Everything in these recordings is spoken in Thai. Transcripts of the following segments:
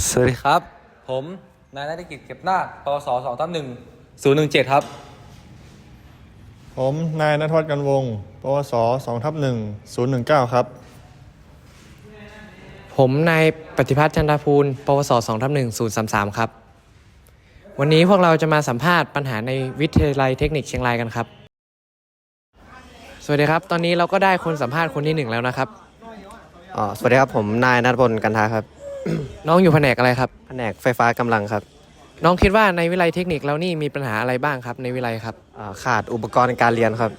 สวัสดีครับ ผมนายนักกิจเก็บหน้าปวสสองทับหนึ่งศูนย์หนึ่งเจ็ดครับ ผมนายนทวัฒน์กันวงศ์ปวส2ทับ1 019 ครับ ผมนายปฏิพัฒน์จันทภูล ปวส2ทับ1 0 3 3 ครับ วันนี้พวกเราจะมาสัมภาษณ์ปัญหาในวิทยาลัยเทคนิคเชียงรายกันครับ สวัสดีครับ ตอนนี้เราก็ได้คนสัมภาษณ์คนที่หนึ่งแล้วนะครับ อ๋อสวัสดีครับ ผมนายนัทพลกันทาครับ น้องอยู่แผนกอะไรครับ แผนกไฟฟ้ากำลังครับน้องคิดว่าในวิทยาลัยเทคนิคเรานี่มีปัญหาอะไรบ้างครับ ในวิทยาลัยครับอ่าขาดอุปกรณ์ในการเรียนครับ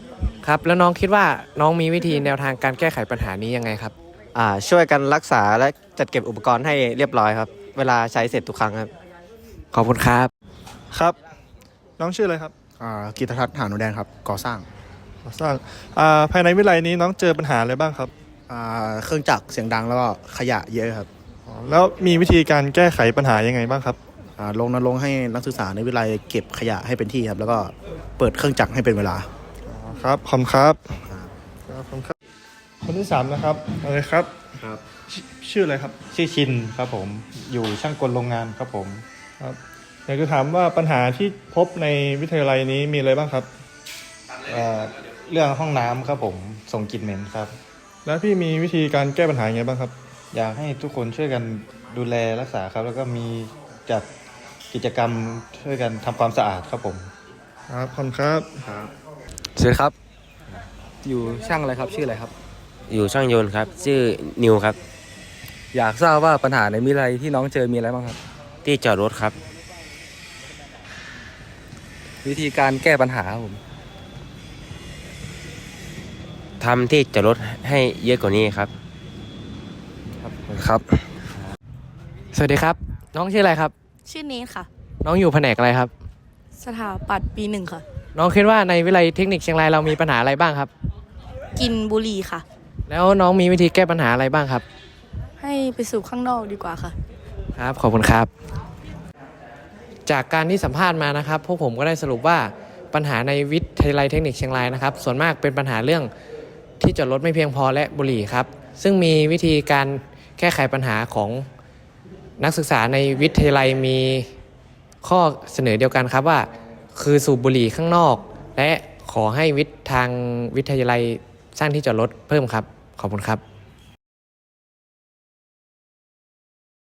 ครับ แล้วน้องคิดว่าน้องมีวิธีแนวทางการแก้ไขปัญหานี้ยังไงครับ อ่า ช่วยกันรักษาและจัดเก็บอุปกรณ์ให้เรียบร้อยครับ เวลาใช้เสร็จทุกครั้งครับ ขอบคุณครับ ครับ น้องชื่ออะไรครับอ่ากิตทัศน์หานุแดนครับ ก่อสร้างก่อสร้างอ่าภายในวิทยาลัยนี้น้องเจอปัญหาอะไรบ้างครับอ่าเครื่องจักรเสียงดังแล้วก็ขยะเยอะครับอ๋อ แล้วมีวิธีการแก้ไขปัญหายังไงบ้างครับ อ่าลงนรงค์ให้นักศึกษาในวิทยาลัยเก็บขยะให้เป็นที่ครับ แล้วก็เปิดเครื่องจักรให้เป็นเวลาอ๋อครับขอบคุณครับครับขอบคุณครับ คนที่สามนะครับอะไรครับครับชชื่ออะไรครับชื่อชินครับผมอยู่ช่างกลโรงงานครับผม ครับอยากจะถามว่าปัญหาที่พบในวิทยาลัยนี้มีอะไรบ้างครับ เอ่อเรื่องห้องน้ำครับผมส่งกลิ่นเหม็นครับ แล้วพี่มีวิธีการแก้ปัญหายังไงบ้างครับ อยากให้ทุกคนช่วยกันดูแลรักษาครับ แล้วก็มีจัดกิจกรรมช่วยกันทำความสะอาดครับผม ครับขอบคุณครับ สวัสดีครับ อยู่ช่างอะไรครับ ชื่ออะไรครับ อยู่ช่างยนต์ครับ ชื่อนิวครับ อยากทราบว่าปัญหาในวิทยาลัยที่น้องเจอมีอะไรบ้างครับ ที่จอดรถครับ วิธีการแก้ปัญหาครับผม ทำที่จอดรถให้เยอะกว่านี้ครับ ครับ สวัสดีครับ น้องชื่ออะไรครับ ชื่อเนทค่ะ น้องอยู่แผนกอะไรครับ สถาปัตย์ปีหนึ่งค่ะ น้องคิดว่าในวิทยาลัยเทคนิคเชียงรายเรามีปัญหาอะไรบ้างครับ กินบุหรี่ค่ะ แล้วน้องมีวิธีแก้ปัญหาอะไรบ้างครับ ให้ไปสูบข้างนอกดีกว่าค่ะ ครับ ขอบคุณครับ จากการที่สัมภาษณ์มานะครับ พวกผมก็ได้สรุปว่าปัญหาในวิทยาลัยเทคนิคเชียงรายนะครับ ส่วนมากเป็นปัญหาเรื่องที่จอดรถไม่เพียงพอและบุหรี่ครับ ซึ่งมีวิธีการแก้ไขปัญหาของนักศึกษาในวิทยาลัยมีข้อเสนอเดียวกันครับว่า คือสูบบุหรี่ข้างนอก และขอให้วิทย์ทางวิทยาลัยสร้างที่จอดรถเพิ่มครับ ขอบคุณครับ